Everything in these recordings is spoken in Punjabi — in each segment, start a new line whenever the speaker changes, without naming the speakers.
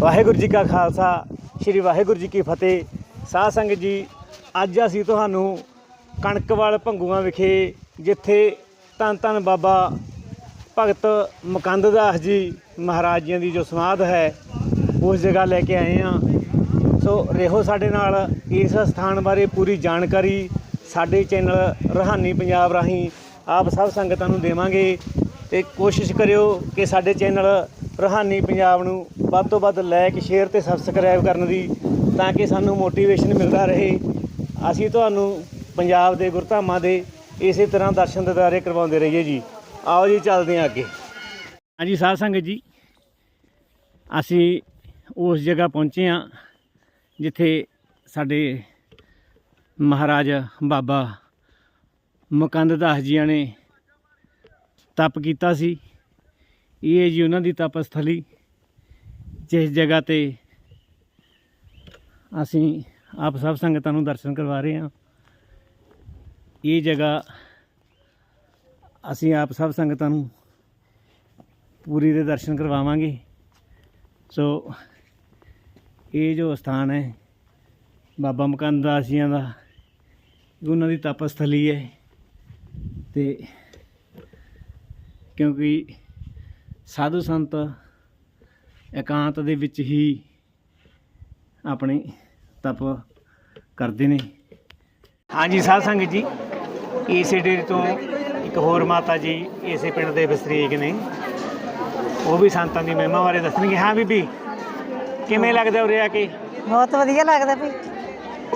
ਵਾਹਿਗੁਰੂ ਜੀ ਕਾ ਖਾਲਸਾ, ਸ੍ਰੀ ਵਾਹਿਗੁਰੂ ਜੀ ਕੀ ਫਤਿਹ। ਸਾਧ ਸੰਗਤ ਜੀ, ਅੱਜ ਅਸੀਂ ਤੁਹਾਨੂੰ ਕਣਕਵਾਲ ਭੰਗੂਆਂ ਵਿਖੇ, ਜਿੱਥੇ ਧੰਨ ਧੰਨ ਬਾਬਾ ਭਗਤ ਮਕੰਦ ਦਾਸ ਜੀ ਮਹਾਰਾਜ ਜੀ ਦੀ ਜੋ ਸਮਾਧ ਹੈ, ਉਸ ਜਗ੍ਹਾ ਲੈ ਕੇ ਆਏ ਹਾਂ। ਸੋ ਰਹੋ ਸਾਡੇ ਨਾਲ ਇਸ ਸਥਾਨ ਬਾਰੇ ਪੂਰੀ ਜਾਣਕਾਰੀ ਸਾਡੇ ਚੈਨਲ ਰਹਾਨੀ ਪੰਜਾਬ ਰਾਹੀਂ ਆਪ ਸਭ ਸੰਗਤਾਂ ਨੂੰ ਦੇਵਾਂਗੇ ਤੇ ਕੋਸ਼ਿਸ਼ ਕਰਿਓ ਕਿ ਸਾਡੇ ਚੈਨਲ ਰਹਾਨੀ ਪੰਜਾਬ ਨੂੰ ਵੱਧ ਤੋਂ ਵੱਧ ਲਾਇਕ ਸ਼ੇਅਰ ਤੇ ਸਬਸਕ੍ਰਾਈਬ ਕਰਨ ਦੀ ਤਾਂ ਕਿ ਸਾਨੂੰ ਮੋਟੀਵੇਸ਼ਨ ਮਿਲਦਾ ਰਹੇ। ਅਸੀਂ ਤੁਹਾਨੂੰ ਪੰਜਾਬ ਦੇ ਗੁਰਧਾਮਾਂ ਦੇ ਇਸੇ ਤਰ੍ਹਾਂ ਦਰਸ਼ਨ ਦਿਦਾਰੇ ਕਰਵਾਉਂਦੇ ਰਹੀਏ ਜੀ। ਆਓ ਜੀ, ਚੱਲਦੇ ਹਾਂ ਅੱਗੇ। ਹਾਂਜੀ, ਸਾਧ ਸੰਗਤ ਜੀ, ਅਸੀਂ ਉਸ ਜਗ੍ਹਾ ਪਹੁੰਚੇ ਹਾਂ ਜਿੱਥੇ ਸਾਡੇ ਮਹਾਰਾਜ ਬਾਬਾ ਮੁਕੰਦ ਦਾਸ ਜੀਆਂ ਨੇ ਤਪ ਕੀਤਾ ਸੀ। ਇਹ ਹੈ ਜੀ ਉਹਨਾਂ ਦੀ ਤਪਸਥਲੀ, ਜਿਸ ਜਗ੍ਹਾ ਤੇ ਅਸੀਂ ਆਪ ਸਭ ਸੰਗਤਾਂ ਨੂੰ ਦਰਸ਼ਨ ਕਰਵਾ ਰਹੇ ਹਾਂ। ਇਹ ਜਗ੍ਹਾ ਅਸੀਂ ਆਪ ਸਭ ਸੰਗਤਾਂ ਨੂੰ ਪੂਰੀ ਦੇ ਦਰਸ਼ਨ ਕਰਵਾਵਾਂਗੇ। ਸੋ ਇਹ ਜੋ ਸਥਾਨ ਹੈ, ਬਾਬਾ ਮੁਕੰਦ ਦਾਸ ਜੀਆਂ ਦਾ ਉਹਨਾਂ ਦੀ ਤਪਸਥਲੀ ਹੈ। ਤੇ ਕਿਉਂਕਿ ਸਾਧੂ ਸੰਤ ਇਕਾਂਤ ਦੇ ਵਿੱਚ ਹੀ ਆਪਣੇ ਤਪ ਕਰਦੇ ਨੇ। ਹਾਂਜੀ, ਸਾਧ ਸੰਗਤ ਜੀ, ਇਸੇ ਡੇਰੇ ਤੋਂ ਇੱਕ ਹੋਰ ਮਾਤਾ ਜੀ ਇਸੇ ਪਿੰਡ ਦੇ ਵਸਨੀਕ ਨੇ। ਉਹ ਵੀ ਸੰਤਾਂ ਦੀ ਮਹਿਮਾ ਬਾਰੇ ਦੱਸਣਗੇ। ਹਾਂ ਬੀਬੀ, ਕਿਵੇਂ ਲੱਗਦਾ ਉਰੇ ਆ ਕੇ?
ਬਹੁਤ ਵਧੀਆ ਲੱਗਦਾ ਵੀ।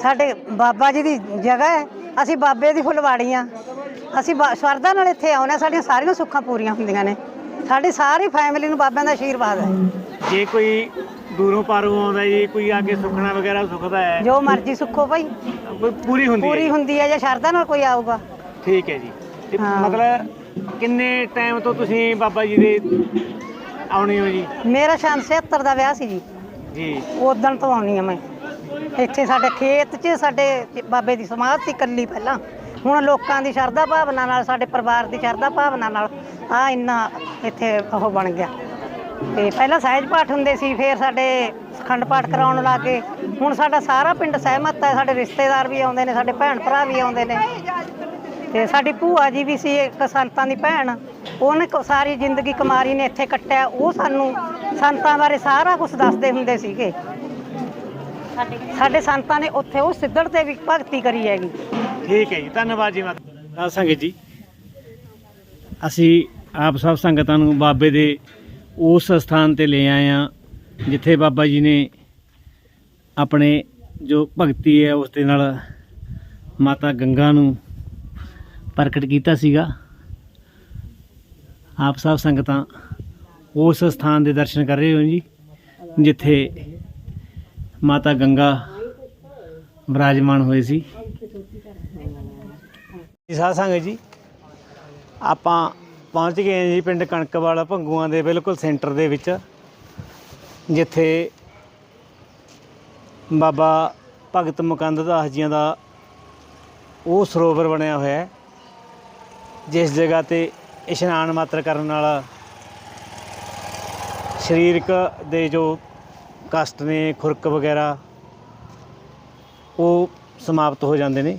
ਸਾਡੇ ਬਾਬਾ ਜੀ ਦੀ ਜਗ੍ਹਾ ਹੈ। ਅਸੀਂ ਬਾਬੇ ਦੀ ਫੁੱਲਵਾੜੀ ਅਸੀਂ ਬਾ- ਸ਼ਰਧਾ ਨਾਲ ਇੱਥੇ ਆਉਨੇ ਸਾਡੀਆਂ ਸਾਰੀਆਂ ਸੁੱਖਾਂ ਪੂਰੀਆਂ ਹੁੰਦੀਆਂ ਨੇ। ਸਾਡੀ ਸਾਰੀ ਫੈਮਿਲੀ ਨੂੰ ਬਾਬਿਆਂ ਦਾ ਆਸ਼ੀਰਵਾਦ ਹੈ।
ਜੇ ਕੋਈ ਦੂਰੋਂ ਪਾਰੋਂ ਆਉਂਦਾ ਜੀ ਕੋਈ ਆ ਕੇ ਸੁਖਣਾ ਵਗੈਰਾ ਸੁਖਦਾ ਹੈ?
ਜੋ ਮਰਜ਼ੀ ਸੁੱਖੋ ਭਾਈ।
ਕੋਈ ਪੂਰੀ ਹੁੰਦੀ
ਪੂਰੀ
ਹੈ
ਹੁੰਦੀ ਹੈ ਜੇ ਸ਼ਰਧਾ ਨਾਲ ਕੋਈ ਆਊਗਾ।
ਠੀਕ ਹੈ ਜੀ। ਤੇ
ਹਾਂ।
ਮਤਲਬ ਕਿੰਨੇ ਟਾਈਮ ਤੋਂ ਤੁਸੀਂ ਬਾਬਾ ਜੀ ਦੇ ਆਉਣੇ ਹੋ ਜੀ?
ਮੇਰਾ ਸ਼ਾਨ 76 ਦਾ ਵਿਆਹ ਸੀ ਜੀ।
ਜੀ।
ਉਦੋਂ ਤੋਂ ਆਉਣੀ ਆ ਮੈਂ। ਇੱਥੇ ਸਾਡੇ ਖੇਤ 'ਚ ਸਾਡੇ ਬਾਬੇ ਦੀ ਸਮਾਧ ਸੀ ਕੱਲੀ ਪਹਿਲਾਂ। ਹੁਣ ਲੋਕਾਂ ਦੀ ਸ਼ਰਧਾ ਭਾਵਨਾ ਨਾਲ, ਸਾਡੇ ਪਰਿਵਾਰ ਦੀ ਸ਼ਰਧਾ ਭਾਵਨਾ ਨਾਲ ਆ ਇੰਨਾ ਇੱਥੇ ਉਹ ਬਣ ਗਿਆ। ਤੇ ਪਹਿਲਾਂ ਸਹਿਜ ਪਾਠ ਹੁੰਦੇ ਸੀ, ਫਿਰ ਸਾਡੇ ਖੰਡ ਪਾਠ ਕਰਾਉਣ ਲੱਗੇ ਹੁਣ ਸਾਡਾ ਸਾਰਾ ਪਿੰਡ ਸਹਿਮਤ ਹੈ, ਸਾਡੇ ਰਿਸ਼ਤੇਦਾਰ ਵੀ ਆਉਂਦੇ ਨੇ, ਸਾਡੇ ਭੈਣ ਭਰਾ ਵੀ ਆਉਂਦੇ ਨੇ। ਤੇ ਸਾਡੀ ਭੂਆ ਜੀ ਵੀ ਸੀ, ਇੱਕ ਸੰਤਾਂ ਦੀ ਭੈਣ, ਉਹਨੇ ਸਾਰੀ ਜ਼ਿੰਦਗੀ ਕੁਮਾਰੀ ਨੇ ਇੱਥੇ ਕੱਟਿਆ, ਉਹ ਸਾਨੂੰ ਸੰਤਾਂ ਬਾਰੇ ਸਾਰਾ ਕੁਝ ਦੱਸਦੇ ਹੁੰਦੇ ਸੀਗੇ। ਸਾਡੇ ਸੰਤਾਂ ਨੇ ਉੱਥੇ ਉਹ ਸਿੱਧੜ ਤੇ ਵੀ ਭਗਤੀ ਕਰੀ ਹੈਗੀ।
ਠੀਕ ਹੈ ਜੀ, ਧੰਨਵਾਦ ਜੀ ਮਾਤਾ ਸੰਗਤ ਜੀ। ਅਸੀਂ ਆਪ ਸਭ ਸੰਗਤਾਂ ਨੂੰ ਬਾਬੇ ਦੇ ਉਸ ਸਥਾਨ ਤੇ ਲੈ ਆਏ ਆ ਜਿੱਥੇ ਬਾਬਾ ਜੀ ਨੇ ਆਪਣੇ ਜੋ ਭਗਤੀ ਹੈ, ਉਸ ਦੇ ਨਾਲ ਮਾਤਾ ਗੰਗਾ ਨੂੰ ਪ੍ਰਗਟ ਕੀਤਾ ਸੀਗਾ। ਆਪ ਸਭ ਸੰਗਤਾਂ ਉਸ ਸਥਾਨ ਦੇ ਦਰਸ਼ਨ ਕਰ ਰਹੇ ਹੋ ਜੀ, ਜਿੱਥੇ ਮਾਤਾ ਗੰਗਾ ਵਿਰਾਜਮਾਨ ਹੋਏ ਸੀ। ਸਾਧ ਸੰਗਤ ਜੀ। ਆਪਾਂ ਪਹੁੰਚ ਗਏ ਹਾਂ ਜੀ ਪਿੰਡ ਕਣਕਵਾਲਾ ਭੰਗੂਆਂ ਦੇ ਬਿਲਕੁਲ ਸੈਂਟਰ ਦੇ ਵਿੱਚ, ਜਿੱਥੇ ਬਾਬਾ ਭਗਤ ਮੁਕੰਦ ਦਾਸ ਜੀਆਂ ਦਾ ਉਹ ਸਰੋਵਰ ਬਣਿਆ ਹੋਇਆ ਹੈ, ਜਿਸ ਜਗ੍ਹਾ ਤੇ ਇਸ਼ਨਾਨ ਮਾਤਰ ਕਰਨ ਨਾਲ ਸਰੀਰਕ ਦੇ ਜੋ ਕਸ਼ਟ ਨੇ, ਖੁਰਕ ਵਗੈਰਾ, ਉਹ ਸਮਾਪਤ ਹੋ ਜਾਂਦੇ ਨੇ।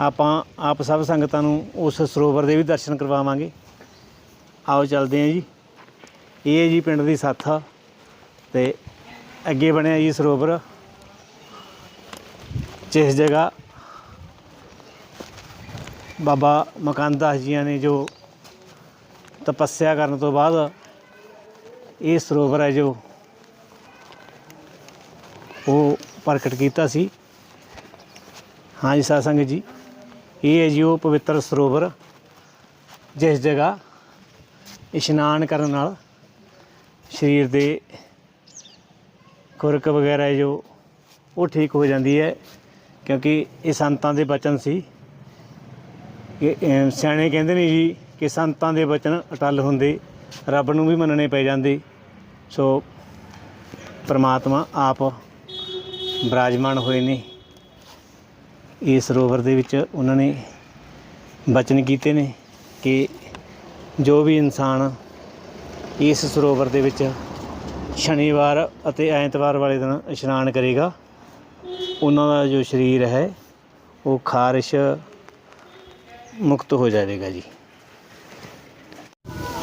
ਆਪਾਂ ਆਪ ਸਭ ਸੰਗਤਾਂ ਨੂੰ ਉਸ ਸਰੋਵਰ ਦੇ ਵੀ ਦਰਸ਼ਨ ਕਰਵਾਵਾਂਗੇ। ਆਓ ਚੱਲਦੇ ਹਾਂ ਜੀ। ਇਹ ਹੈ ਜੀ ਪਿੰਡ ਦੀ ਸਾਥਾ ਤੇ ਅੱਗੇ ਬਣਿਆ ਜੀ ਸਰੋਵਰ। ਜਿਸ ਜਗ੍ਹਾ ਬਾਬਾ ਮਕਾਨਦਾਸ ਜੀਆਂ ਨੇ ਜੋ ਤਪੱਸਿਆ ਕਰਨ ਤੋਂ ਬਾਅਦ ਇਹ ਸਰੋਵਰ ਹੈ ਜੋ ਉਹ ਪ੍ਰਗਟ ਕੀਤਾ ਸੀ। ਹਾਂਜੀ ਸਾਧ ਸੰਗਤ ਜੀ। ਇਹ ਹੈ ਜੀ ਉਹ ਪਵਿੱਤਰ ਸਰੋਵਰ, ਜਿਸ ਜਗ੍ਹਾ ਇਸ਼ਨਾਨ ਕਰਨ ਨਾਲ ਸਰੀਰ ਦੇ ਖੁਰਕ ਵਗੈਰਾ ਹੈ ਜੋ ਉਹ ਠੀਕ ਹੋ ਜਾਂਦੀ ਹੈ, ਕਿਉਂਕਿ ਇਹ ਸੰਤਾਂ ਦੇ ਬਚਨ ਸੀ। ਕਿ ਸਿਆਣੇ ਕਹਿੰਦੇ ਨੇ ਜੀ ਕਿ ਸੰਤਾਂ ਦੇ ਬਚਨ ਅਟਲ ਹੁੰਦੇ, ਰੱਬ ਨੂੰ ਵੀ ਮੰਨਣੇ ਪੈ ਜਾਂਦੇ। ਸੋ ਪਰਮਾਤਮਾ ਆਪ ਬਰਾਜਮਾਨ ਹੋਏ ਨੇ। ਇਸ ਸਰੋਵਰ ਦੇ ਵਿੱਚ ਉਹਨਾਂ ਨੇ ਬਚਨ ਕੀਤੇ ਨੇ ਕਿ ਜੋ ਵੀ ਇਨਸਾਨ ਇਸ ਸਰੋਵਰ ਦੇ ਵਿੱਚ ਸ਼ਨੀਵਾਰ ਅਤੇ ਐਤਵਾਰ ਵਾਲੇ ਦਿਨ ਇਸ਼ਨਾਨ ਕਰੇਗਾ ਉਹਨਾਂ ਦਾ ਜੋ ਸਰੀਰ ਹੈ ਉਹ ਖਾਰਿਸ਼ ਮੁਕਤ ਹੋ ਜਾਵੇਗਾ ਜੀ।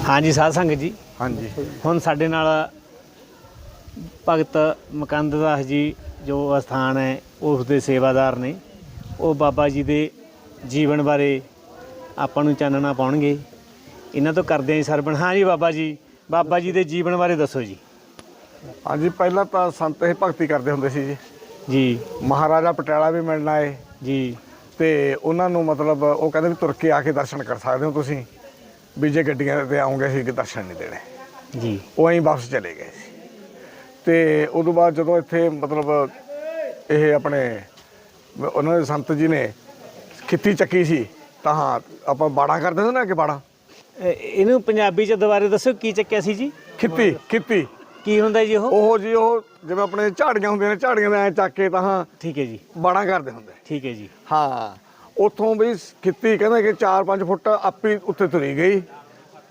ਹਾਂਜੀ ਸਾਧ ਸੰਗਤ ਜੀ।
ਹਾਂਜੀ।
ਹੁਣ ਸਾਡੇ ਨਾਲ ਭਗਤ ਮਕੰਦ ਦਾਸ ਜੀ ਜੋ ਅਸਥਾਨ ਹੈ ਉਸ ਦੇ ਸੇਵਾਦਾਰ ਨੇ। ਉਹ ਬਾਬਾ ਜੀ ਦੇ ਜੀਵਨ ਬਾਰੇ ਆਪਾਂ ਨੂੰ ਚਾਨਣਾ ਪਾਉਣਗੇ। ਇਹਨਾਂ ਤੋਂ ਕਰਦੇ ਆਂ ਜੀ ਸਰਵਣ। ਹਾਂ ਜੀ ਬਾਬਾ ਜੀ ਬਾਬਾ ਜੀ ਦੇ ਜੀਵਨ ਬਾਰੇ ਦੱਸੋ ਜੀ।
ਹਾਂਜੀ ਪਹਿਲਾਂ ਤਾਂ ਸੰਤ ਇਹ ਭਗਤੀ ਕਰਦੇ ਹੁੰਦੇ ਸੀ ਜੀ।
ਜੀ।
ਮਹਾਰਾਜਾ ਪਟਿਆਲਾ ਵੀ ਮਿਲਣਾ ਏ
ਜੀ।
ਤੇ ਉਹਨਾਂ ਨੂੰ ਮਤਲਬ ਉਹ ਕਹਿੰਦੇ ਵੀ ਤੁਰ ਕੇ ਆ ਕੇ ਦਰਸ਼ਨ ਕਰ ਸਕਦੇ ਹੋ ਤੁਸੀਂ। ਵੀ ਜੇ ਗੱਡੀਆਂ ਤੇ ਆਉਂਗੇ ਸੀ ਕਿ ਦਰਸ਼ਨ ਨਹੀਂ ਦੇਣੇ।
ਜੀ।
ਉਹ ਐਂ ਵਾਪਸ ਚਲੇ ਗਏ ਸੀ। ਤੇ ਉਦੋਂ ਬਾਅਦ ਜਦੋਂ ਇੱਥੇ ਮਤਲਬ ਇਹ ਆਪਣੇ ਉਹਨਾਂ ਦੇ ਸੰਤ ਜੀ ਨੇ ਖਿੱਤੀ ਚੱਕੀ ਸੀ ਤਾਂ ਆਪਾਂ ਬਾੜਾ ਕਰਦੇ ਸੀ ਨਾ ਕਿ ਬਾੜਾ?
ਇਹ- ਇਹਨੂੰ ਪੰਜਾਬੀ ਚ ਦੁਬਾਰੇ ਦੱਸੋ ਕੀ ਚੱਕਿਆ ਸੀ ਜੀ?
ਖਿੱਤੀ ਖਿੱਤੀ।
ਕੀ ਹੁੰਦਾ ਜੀ ਉਹ?
ਉਹ ਜੀ ਉਹ ਜਿਵੇਂ ਆਪਣੇ ਝਾੜੀਆਂ ਹੁੰਦੀਆਂ ਨੇ ਝਾੜੀਆਂ ਦੇ ਐ ਚੱਕ ਕੇ ਤਾਂ
ਠੀਕ ਹੈ ਜੀ।
ਬਾੜਾ ਕਰਦੇ ਹੁੰਦੇ।
ਠੀਕ ਹੈ ਜੀ।
ਹਾਂ ਉੱਥੋਂ ਵੀ ਖਿੱਤੀ ਕਹਿੰਦਾ ਕਿ 4-5 ਫੁੱਟ ਆਪੀ ਉੱਤੇ ਤੁਰੀ ਗਈ।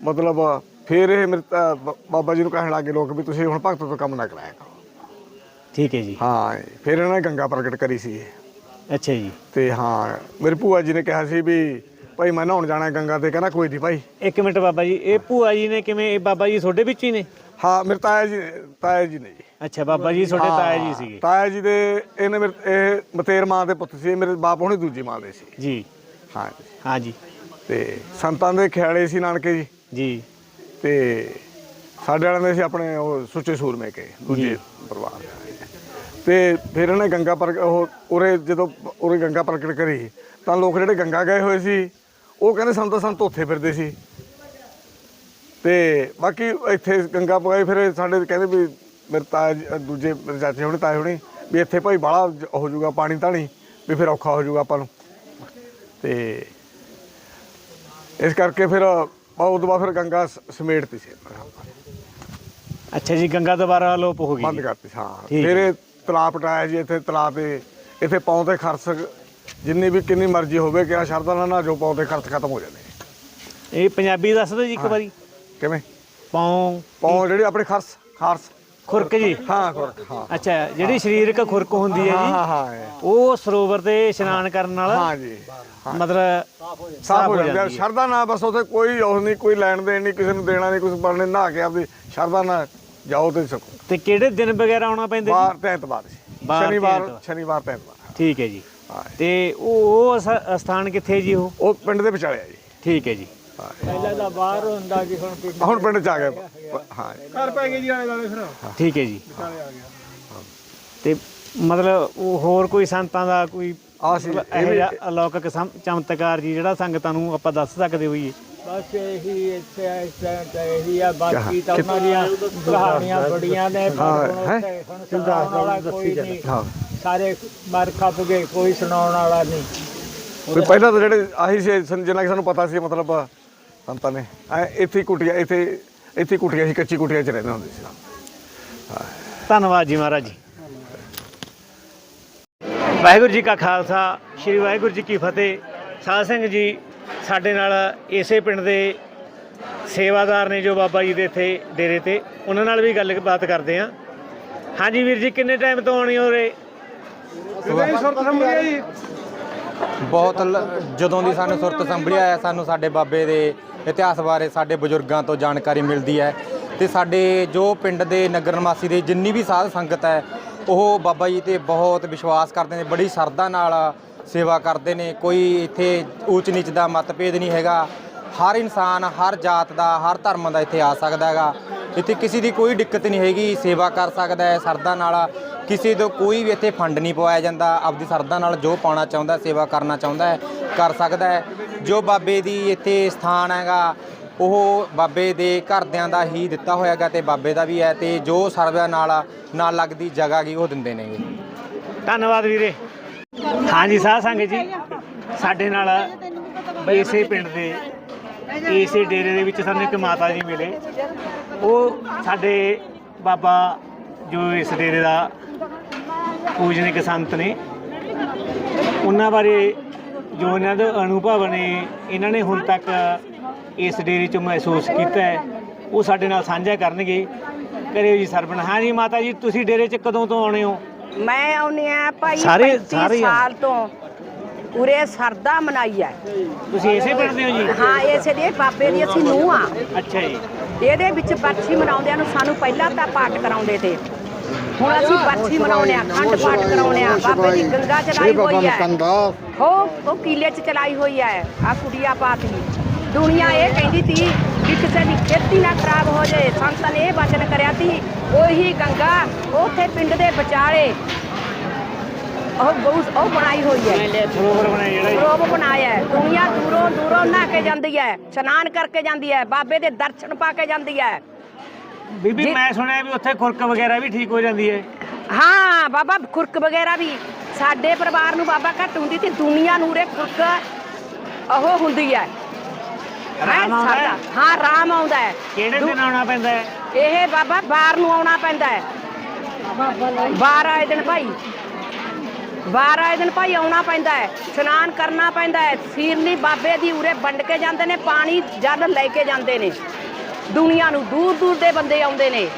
ਮਤਲਬ ਫਿਰ ਇਹ ਮੇਰੇ ਬਾਬਾ ਜੀ ਨੂੰ ਕਹਿਣ ਲੱਗੇ ਲੋਕ ਵੀ ਤੁਸੀਂ ਹੁਣ ਭਗਤ ਤੋਂ ਕੰਮ ਨਾ ਕਰਾਇਆ ਕਰੋ।
ਠੀਕ ਹੈ ਜੀ।
ਹਾਂ ਫਿਰ ਇਹਨਾਂ ਨੇ ਗੰਗਾ ਪ੍ਰਗਟ ਕਰੀ ਸੀ ਇਹ।
ਅੱਛਾ ਜੀ।
ਤੇ ਹਾਂ ਮੇਰੀ ਭੂਆ ਜੀ ਨੇ ਕਿਹਾ ਸੀ ਵੀ ਭਾਈ ਮੈਂ ਨਹਾਉਣ ਜਾਣਾ ਗੰਗਾ ਤੇ ਕਹਿੰਦਾ ਕੋਈ ਨਹੀਂ ਭਾਈ।
ਇੱਕ ਮਿੰਟ ਬਾਬਾ ਜੀ ਇਹ ਭੂਆ ਜੀ ਨੇ ਕਿਵੇਂ ਇਹ ਬਾਬਾ ਜੀ ਤੁਹਾਡੇ ਵਿੱਚ ਹੀ ਨੇ?
ਹਾਂ ਮੇਰੇ ਤਾਇਆ ਜੀ ਤਾਇਆ ਜੀ ਨੇ ਜੀ।
ਅੱਛਾ ਬਾਬਾ ਜੀ ਤੁਹਾਡੇ ਤਾਇਆ ਜੀ ਸੀਗੇ।
ਤਾਇਆ ਜੀ ਦੇ ਇਹਨੇ ਮੇਰੇ ਇਹ ਮਤੇਰ ਮਾਂ ਦੇ ਪੁੱਤ ਸੀ ਮੇਰੇ ਬਾਪ ਹੁਣੇ ਦੂਜੀ ਮਾਂ ਦੇ ਸੀ।
ਜੀ।
ਹਾਂ
ਹਾਂ ਜੀ।
ਤੇ ਸੰਤਾਂ ਦੇ ਖਿਆਲੇ ਸੀ ਨਾਨਕੇ ਜੀ।
ਜੀ।
ਤੇ ਸਾਡੇ ਵਾਲਿਆਂ ਦੇ ਸੀ ਆਪਣੇ ਉਹ ਸੁੱਚੇ ਸੂਰਮੇ ਕੇ ਦੂਜੇ। ਪਰਿਵਾਰ ਦੇ। ਤੇ ਫਿਰ ਇਹਨੇ ਗੰਗਾ ਪਰ ਉਹ ਉਰੇ ਜਦੋਂ ਉਰੇ ਗੰਗਾ ਪ੍ਰਗਟ ਕਰੀ ਤਾਂ ਲੋਕ ਜਿਹੜੇ ਗੰਗਾ ਗਏ ਹੋਏ ਸੀ ਉਹ ਕਹਿੰਦੇ ਸਾਨੂੰ ਤਾਂ ਸੰਤ ਉੱਥੇ ਫਿਰਦੇ ਸੀ। ਤੇ ਬਾਕੀ ਇੱਥੇ ਗੰਗਾ ਪਗਾਈ ਫਿਰ ਸਾਡੇ ਕਹਿੰਦੇ ਵੀ ਮੇਰੇ ਤਾਇਆ ਜੀ- ਅ, ਦੂਜੇ ਮੇਰੇ ਚਾਚੇ ਹੋਣੇ ਤਾਏ ਹੋਣੇ ਵੀ ਇੱਥੇ ਭਾਈ ਬਾਹਲਾ ਹੋ ਜਾਊਗਾ ਪਾਣੀ ਧਾਣੀ ਵੀ ਫਿਰ ਔਖਾ ਹੋ ਜਾਊਗਾ ਆਪਾਂ ਨੂੰ। ਤੇ ਇਸ ਕਰਕੇ ਫਿਰ ਉਹ ਉਦੋਂ ਬਾਅਦ ਫਿਰ ਗੰਗਾ ਸਮੇਟਤੀ ਸੀ।
ਅੱਛਾ ਜੀ ਗੰਗਾ ਦੁਬਾਰਾ ਲੋਪ ਹੋ ਗਈ।
ਬੰਦ। ਕਰਤੀ ਹਾਂ। ਫਿਰ ਤਲਾਬ ਪਟਾਇਆ ਜੀ ਇੱਥੇ ਤਲਾਬ ਤੇ। ਇੱਥੇ ਪੌਂ ਤੇ ਖਰਚ ਜਿੰਨੀ ਵੀ ਕਿੰਨੀ ਮਰਜ਼ੀ ਹੋਵੇ ਕਿਹਾ ਸ਼ਰਧਾ ਨਾਲ ਨਾ ਜੋ ਪੌਂ ਤੇ ਖਰਚ ਖਤਮ ਹੋ ਜਾਂਦੇ।
ਇਹ ਪੰਜਾਬੀ ਦੱਸ ਦਿਓ ਜੀ ਇੱਕ ਵਾਰੀ।
ਕਿਵੇਂ?
ਪੌਂ
ਪੌਂ ਜਿਹੜੀ ਆਪਣੇ ਖਰਚ ਖਾਰਸ
ਖੁਰਕ ਜੀ?
ਹਾਂ ਖੁਰਕ ਹਾਂ।
ਅੱਛਾ ਜਿਹੜੀ ਸਰੀਰਕ ਖੁਰਕ ਹੁੰਦੀ ਹੈ
ਹਾਂ
ਜੀ
ਹਾਂ ਹਾਂ ਇਹ।
ਉਹ ਸਰੋਵਰ ਤੇ ਇਸ਼ਨਾਨ ਕਰਨ ਨਾਲ
ਹਾਂ ਜੀ
ਮਤਲਬ
ਸਾਫ਼ ਹੋ
ਜਾਂਦੀ।
ਸ਼ਰਧਾ ਨਾਲ ਬਸ ਉੱਥੇ ਕੋਈ ਉਹ ਨਹੀਂ ਕੋਈ ਲੈਣ ਦੇਣ ਨਹੀਂ ਕਿਸੇ ਨੂੰ ਦੇਣਾ ਨਹੀਂ ਕੁਝ ਬਣਨੇ ਨਹਾ ਕੇ ਆਪਦੀ ਸ਼ਰਧਾ ਨਾਲ ਜਾਓ ਤੇ ਸਕੋ
ਤੇ ਕਿਹੜੇ ਦਿਨ ਵਗੈਰਾ ਆਉਣਾ ਪੈਂਦਾ ਜੀ?
ਬਾਰ ਤੇ ਐਤਵਾਰ
ਤੇ
ਸ਼ਨੀਵਾਰ
ਐਤਵਾਰ।
ਸ਼ਨੀਵਾਰ ਤੇ ਐਤਵਾਰ।
ਠੀਕ ਹੈ ਜੀ।
ਹਾਂ।
ਤੇ ਉਹ ਉਹ ਅਸ- ਅਸਥਾਨ ਕਿੱਥੇ ਜੀ ਉਹ?
ਉਹ ਪਿੰਡ ਦੇ ਵਿਚਾਲੇ ਆ ਜੀ।
ਠੀਕ ਹੈ ਜੀ।
ਪਹਿਲਾਂ ਤਾਂ ਬਾਹਰ ਹੁੰਦਾ ਜੀ ਹੁਣ ਪਿੰਡ
ਹੁਣ ਪਿੰਡ ਚ ਆ ਗਏ। ਹਾਂ।
ਘਰ ਪੈ ਗਏ ਜੀ ਆਲੇ ਦਾਲੇ ਫਿਰ।
ਠੀਕ ਹੈ ਜੀ। ਤੇ ਮਤਲਬ ਉਹ ਹੋਰ ਕੋਈ ਸੰਤਾਂ ਦਾ ਕੋਈ
ਆ ਸੀ
ਮਤਲਬ ਇਹੋ ਜਿਹਾ ਅਲੌਕਿਕ ਸਮ- ਚਮਤਕਾਰ ਜੀ ਜਿਹੜਾ ਸੰਗਤਾਂ ਨੂੰ ਆਪਾਂ ਦੱਸ ਸਕਦੇ ਹੋਈਏ?
ਬਸ ਇਹੀ ਇੱਥੇ ਇਸ ਟਾਈਮ ਤੇ ਇਹੀ ਆ ਬਾਕੀ ਤਾਂ ਉਹਨਾਂ ਦੀਆਂ ਕਹਾਣੀਆਂ ਬੜੀਆਂ ਨੇ ਪਰ
ਹਾਂ,
ਹੁਣ
ਹੈਂ?
ਉੱਥੇ ਹੁਣ ਸੁਣਾਉਣ ਵਾਲਾ ਕੋਈ ਨਹੀਂ।
ਹਾਂ।
ਸਾਰੇ ਮਰ ਖੱਪ ਗਏ ਕੋਈ ਸੁਣਾਉਣ ਵਾਲਾ ਨਹੀਂ।
ਵੀ ਪਹਿਲਾਂ ਤਾਂ ਜਿਹੜੇ ਆਹੀ ਸੀ ਸਨ- ਜਿੰਨਾ ਕਿ ਸਾਨੂੰ ਪਤਾ ਸੀ ਮਤਲਬ ਸੰਤਾਂ ਨੇ। ਐ ਇੱਥੇ ਹੀ ਕੁਟੀਆਂ ਇੱਥੇ ਇੱਥੇ ਹੀ ਕੁਟੀਆਂ ਸੀ ਕੱਚੀ ਕੁਟੀਆਂ 'ਚ ਰਹਿੰਦੇ ਹੁੰਦੇ ਸੀ।
ਧੰਨਵਾਦ ਜੀ ਮਹਾਰਾਜ ਜੀ। ਵਾਹਿਗੁਰੂ ਜੀ ਕਾ ਖਾਲਸਾ ਸ੍ਰੀ ਵਾਹਿਗੁਰੂ ਜੀ ਕੀ ਫਤਿਹ। ਸਾਧ ਸਿੰਘ ਜੀ ਸਾਡੇ ਨਾਲ ਇਸੇ ਪਿੰਡ ਦੇ ਸੇਵਾਦਾਰ ਨੇ ਜੋ ਬਾਬਾ ਜੀ ਦੇ ਇੱਥੇ ਡੇਰੇ ਤੇ ਉਹਨਾਂ ਨਾਲ ਵੀ ਗੱਲਬਾਤ ਕਰਦੇ ਹਾਂ। ਹਾਂਜੀ ਵੀਰ ਜੀ ਕਿੰਨੇ ਟਾਈਮ ਤੋਂ ਆਉਣੀ ਹੋ ਰਹੇ
ਬਹੁਤ ਲ- ਜਦੋਂ ਦੀ ਸਾਨੂੰ ਸੁਰਤ ਸੰਭਲਿਆ ਹੈ ਸਾਨੂੰ ਸਾਡੇ ਬਾਬੇ ਦੇ ਇਤਿਹਾਸ ਬਾਰੇ ਸਾਡੇ ਬਜ਼ੁਰਗਾਂ ਤੋਂ ਜਾਣਕਾਰੀ ਮਿਲਦੀ ਹੈ। ਤੇ ਸਾਡੇ ਜੋ ਪਿੰਡ ਦੇ ਨਗਰ ਨਿਵਾਸੀ ਦੇ ਜਿੰਨੀ ਵੀ ਸਾਧ ਸੰਗਤ ਹੈ ਉਹ ਬਾਬਾ ਜੀ ਤੇ ਬਹੁਤ ਵਿਸ਼ਵਾਸ ਕਰਦੇ ਨੇ ਬੜੀ ਸ਼ਰਧਾ ਨਾਲ ਸੇਵਾ ਕਰਦੇ ਨੇ, ਕੋਈ ਇੱਥੇ ਊਚ ਨੀਚ ਦਾ ਮਤਭੇਦ ਨਹੀਂ ਹੈਗਾ। ਹਰ ਇਨਸਾਨ, ਹਰ ਜਾਤ ਦਾ, ਹਰ ਧਰਮ ਦਾ ਇੱਥੇ ਆ ਸਕਦਾ ਹੈਗਾ। ਇੱਥੇ ਕਿਸੇ ਦੀ ਕੋਈ ਦਿੱਕਤ ਨਹੀਂ ਹੈਗੀ, ਸੇਵਾ ਕਰ ਸਕਦਾ ਹੈ ਸਰਦਾ ਨਾਲ। ਕਿਸੇ ਤੋਂ ਕੋਈ ਵੀ ਇੱਥੇ ਫੰਡ ਨਹੀਂ ਪਵਾਇਆ ਜਾਂਦਾ। ਆਪਦੀ ਸਰਦਾ ਨਾਲ ਜੋ ਪਾਉਣਾ ਚਾਹੁੰਦਾ, ਸੇਵਾ ਕਰਨਾ ਚਾਹੁੰਦਾ ਹੈ, ਕਰ ਸਕਦਾ ਹੈ। ਜੋ ਬਾਬੇ ਦੀ ਇੱਥੇ ਸਥਾਨ ਹੈਗਾ, ਉਹ ਬਾਬੇ ਦੇ ਘਰਦਿਆਂ ਦਾ ਹੀ ਦਿੱਤਾ ਹੋਇਆਗਾ ਤੇ ਬਾਬੇ ਦਾ ਵੀ ਹੈ ਤੇ ਜੋ ਸਰਵਿਆ ਨਾਲ ਨਾਲ ਲੱਗਦੀ ਜਗ੍ਹਾ ਗੀ ਉਹ ਦਿੰਦੇ ਨੇਗੇ।
ਧੰਨਵਾਦ ਵੀਰੇ। ਹਾਂਜੀ, ਸਾਧ ਸੰਗਤ ਜੀ। ਸਾਡੇ ਨਾਲ ਇਸੇ ਪਿੰਡ ਦੇ, ਇਸੇ ਡੇਰੇ ਦੇ ਵਿੱਚ ਸਾਨੂੰ ਇੱਕ ਮਾਤਾ ਜੀ ਮਿਲੇ। ਉਹ ਸਾਡੇ ਬਾਬਾ ਜੋ ਇਸ ਡੇਰੇ ਦਾ ਪੂਜਨਿਕ ਸੰਤ ਨੇ। ਉਹਨਾਂ ਬਾਰੇ ਜੋ ਇਹਨਾਂ ਦੇ ਅਨੁਭਵ ਨੇ, ਇਹਨਾਂ ਨੇ ਹੁਣ ਤੱਕ ਇਸ ਡੇਰੇ 'ਚ ਮਹਿਸੂਸ ਕੀਤਾ ਹੈ। ਉਹ ਸਾਡੇ ਨਾਲ ਸਾਂਝਾ ਕਰਨਗੇ। ਕਰਿਓ ਜੀ ਸਰਵਣ ਹਾਂ ਜੀ ਮਾਤਾ ਜੀ, ਤੁਸੀਂ ਡੇਰੇ 'ਚ ਕਦੋਂ ਤੋਂ ਆਉਣੇ ਹੋ?
ਮੈਂ ਆਉਣੀ ਆ ਭਾਈ
ਸਾਰੇ-
35
ਸਾਰੇ ਹੀ ਆ।
ਸਾਲ ਤੋਂ ਉਰੇ ਸਰਦਾ ਮਨਾਈ ਹੈ।
ਤੁਸੀਂ ਇਸੇ ਪਿੰਡ ਦੇ ਹੋ ਜੀ?
ਹਾਂ ਇਸੇ ਦੇ ਬਾਬੇ ਦੀ ਅਸੀਂ ਨੂੰਹ ਆ।
ਅੱਛਾ ਜੀ।
ਇਹਦੇ ਵਿੱਚ ਬਰਛੀ ਮਨਾਉਂਦਿਆਂ ਨੂੰ ਸਾਨੂੰ ਪਹਿਲਾਂ ਤਾਂ ਪਾਠ ਕਰਾਉਂਦੇ ਤੇ। ਹੁਣ ਅਸੀਂ ਬਰਛੀ ਮਨਾਉਣੇ ਆ ਖੰਡ ਪਾਠ ਕਰਾਉਣੇ ਆ ਬਾਬੇ ਦੀ ਗੰਗਾ ਚਲਾਈ ਹੋਈ ਹੈ। ਹੋ ਉਹ ਕੀਲੇ 'ਚ ਚਲਾਈ ਹੋਈ ਹੈ। ਆ ਕੁੜੀਆ ਪਾਤ ਦੀ। ਦੁਨੀਆ ਇਹ ਕਹਿੰਦੀ ਤੀ ਵੀ ਕਿਸੇ ਦੀ ਖੇਤੀ ਨਾ ਖਰਾਬ ਹੋ ਜਾਏ। ਸੰਤਾਂ ਨੇ ਇਹ ਵਚਨ ਕਰਿਆ ਤੀ ਉਹੀ ਗੰਗਾ ਉਥੇ ਪਿੰਡ ਦੇ ਵਿਚਾਲੇ। ਉਹ ਗਊ ਉਹ ਬਣਾਈ ਹੋਈ ਹੈ।
ਸਰੋਵਰ ਬਣਾਇਆ ਜਿਹੜਾ
ਸਰੋਵਰ ਬਣਾਇਆ ਹੈ। ਦੁਨੀਆ ਦੂਰੋਂ ਦੂਰੋਂ ਨਹਾ ਕੇ ਜਾਂਦੀ ਹੈ ਇਸ਼ਨਾਨ ਕਰਕੇ ਜਾਂਦੀ ਹੈ ਬਾਬੇ ਦੇ ਦਰਸ਼ਨ ਪਾ ਕੇ ਜਾਂਦੀ ਹੈ।
ਬੀਬੀ ਮੈਂ ਸੁਣਿਆ ਵੀ ਉੱਥੇ ਖੁਰਕ ਵਗੈਰਾ ਵੀ ਠੀਕ ਹੋ ਜਾਂਦੀ ਹੈ।
ਹਾਂ ਬਾਬਾ ਖੁਰਕ ਵਗੈਰਾ ਵੀ। ਸਾਡੇ ਪਰਿਵਾਰ ਨੂੰ ਬਾਬਾ ਘੱਟ ਹੁੰਦੀ ਤੇ ਦੁਨੀਆ ਨੂੰ ਰੇ ਖੁਰਕ ਉਹ ਹੁੰਦੀ ਹੈ। ਹੈਂ, ਰਾਮ ਆਉਂਦਾ ਹੈ।
ਕਿਹੜੇ ਦਿਨ ਆਉਣਾ ਪੈਂਦਾ ਹੈ?
ਇਹ ਬਾਬਾ ਬਾਹਰ ਨੂੰ ਆਉਣਾ ਪੈਂਦਾ ਹੈ। ਬਾਹਰ ਆਏ ਦਿਨ ਭਾਈ, ਬਾਹਰ ਆਏ ਦਿਨ ਭਾਈ ਆਉਣਾ ਪੈਂਦਾ ਹੈ। ਇਸ਼ਨਾਨ ਕਰਨਾ ਪੈਂਦਾ ਹੈ। ਸੀਰਨੀ ਬਾਬੇ ਦੀ ਉਰੇ ਵੰਡ ਕੇ ਜਾਂਦੇ ਨੇ, ਪਾਣੀ ਜਲ ਲੈ ਕੇ ਜਾਂਦੇ ਨੇ। ਦੁਨੀਆ ਨੂੰ ਦੂਰ ਦੂਰ ਦੇ ਬੰਦੇ ਆਉਂਦੇ ਨੇ।